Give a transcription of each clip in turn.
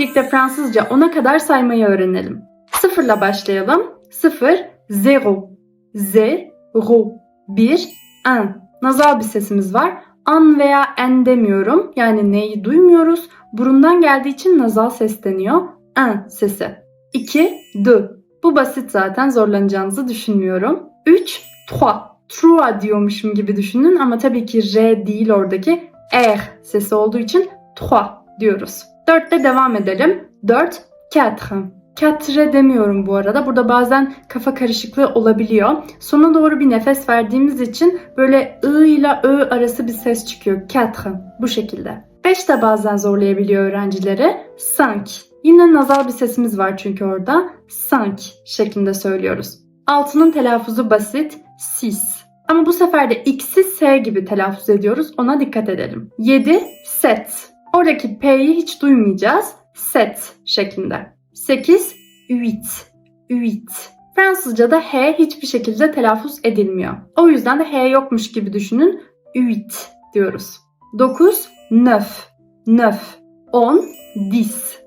birlikte Fransızca 10'a kadar saymayı öğrenelim. Sıfırla başlayalım. Sıfır, zero, zero, bir, un. Nazal bir sesimiz var. An veya en demiyorum. Yani neyi duymuyoruz. Burundan geldiği için nazal sesleniyor. Un sesi. 2, de. Bu basit zaten zorlanacağınızı düşünmüyorum. 3, trois. Trois diyormuşum gibi düşünün ama tabii ki R değil oradaki R sesi olduğu için trois diyoruz. 4 ile devam edelim. 4, quatre. Quatre demiyorum bu arada. Burada bazen kafa karışıklığı olabiliyor. Sona doğru bir nefes verdiğimiz için böyle ı ile ö arası bir ses çıkıyor. Quatre. Bu şekilde. 5 de bazen zorlayabiliyor öğrencileri. Cinq. Yine nazal bir sesimiz var çünkü orada. Cinq şeklinde söylüyoruz. 6'nın telaffuzu basit. Six. Ama bu sefer de X'i S gibi telaffuz ediyoruz. Ona dikkat edelim. 7. Set. Oradaki P'yi hiç duymayacağız. Set şeklinde. 8. Huit. Huit. Fransızca'da H hiçbir şekilde telaffuz edilmiyor. O yüzden de H yokmuş gibi düşünün. Huit diyoruz. 9. Neuf. Neuf. 10. Dix.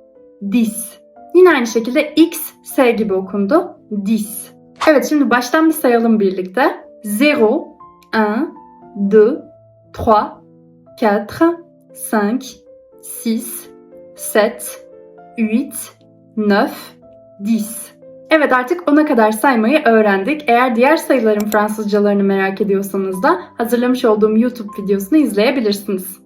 Dix. Yine aynı şekilde X, S gibi okundu. Dix. Evet şimdi baştan bir sayalım birlikte. 0, 1, 2, 3, 4, 5, 6, 7, 8, 9, 10. Evet artık 10'a kadar saymayı öğrendik. Eğer diğer sayıların Fransızcalarını merak ediyorsanız da hazırlamış olduğum YouTube videosunu izleyebilirsiniz.